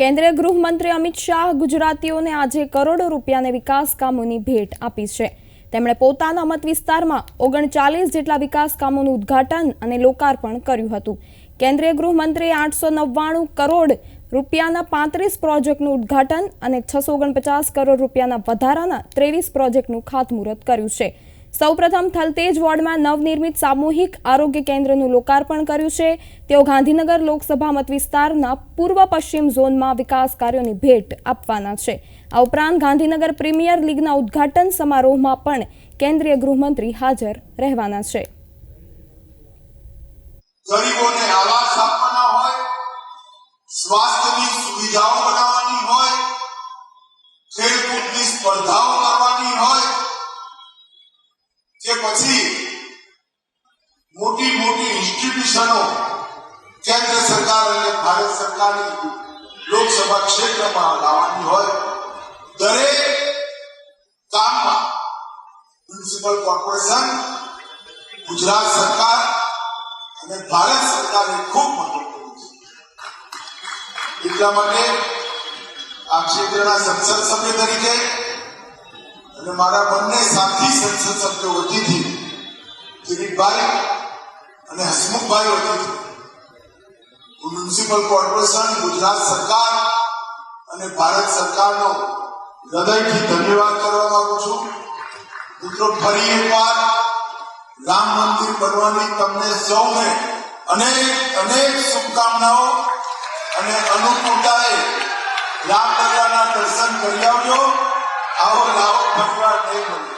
કેન્દ્રીય ગૃહમંત્રી અમિત શાહ ગુજરાતીઓને આજે કરોડો રૂપિયાને વિકાસ કામોની ભેટ આપી છે. તેમણે પોતાના મત વિસ્તારમાં ઓગણચાલીસ જેટલા વિકાસ કામોનું ઉદ્ઘાટન અને લોકાર્પણ કર્યું હતું. કેન્દ્રીય ગૃહમંત્રીએ આઠસો નવ્વાણું કરોડ રૂપિયાના પાંત્રીસ પ્રોજેક્ટનું ઉદ્ઘાટન અને છસો ઓગણપચાસ કરોડ રૂપિયાના વધારાના ત્રેવીસ પ્રોજેક્ટનું ખાતમુહૂર્ત કર્યું છે. સૌપ્રથમ થલતેજ વોર્ડમાં નવનિર્મિત સામૂહિક આરોગ્ય કેન્દ્રનું લોકાર્પણ કર્યું છે. તેઓ ગાંધીનગર લોકસભા મત વિસ્તારના પૂર્વ પશ્ચિમ ઝોનમાં વિકાસ કાર્યોની ભેટ આપવાના છે. આ ઉપરાંત ગાંધીનગર પ્રીમિયર લીગના ઉદ્ઘાટન સમારોહમાં પણ કેન્દ્રીય ગૃહમંત્રી હાજર રહેવાના છે. સ્વાસ્થ્યની સુવિધાઓ બનાવવાની હોય ખેલકૂદની સ્પર્ધાઓ પછી મોટી મોટી ઇન્સ્ટિટ્યુશનો કેન્દ્ર સરકાર અને ભારત સરકારની લોકસભા ક્ષેત્રમાં લાવવાની હોય, દરેક કામમાં મ્યુનિસિપલ કોર્પોરેશન, ગુજરાત સરકાર અને ભારત સરકારે ખૂબ મદદ છે. એટલા માટે આ ક્ષેત્રના સંસદ સભ્ય તરીકે અને મારા બંને સાથી સંસદ સભ્યો વતીથી કિરીટભાઈ અને હસમુખભાઈ વતીથી મ્યુનિસિપલ કોર્પોરેશન, ગુજરાત સરકાર અને ભારત સરકારનો હૃદયથી ધન્યવાદ કરવા માંગુ છું. મિત્રો, ફરી એકવાર રામ મંદિર બનવાની તમને સૌને અનેક અનેક શુભકામનાઓ અને અનુકૂળતાએ રામલલ્લાના દર્શન કરી આવજો. આવો લાવો પરિવાર નહીં મળે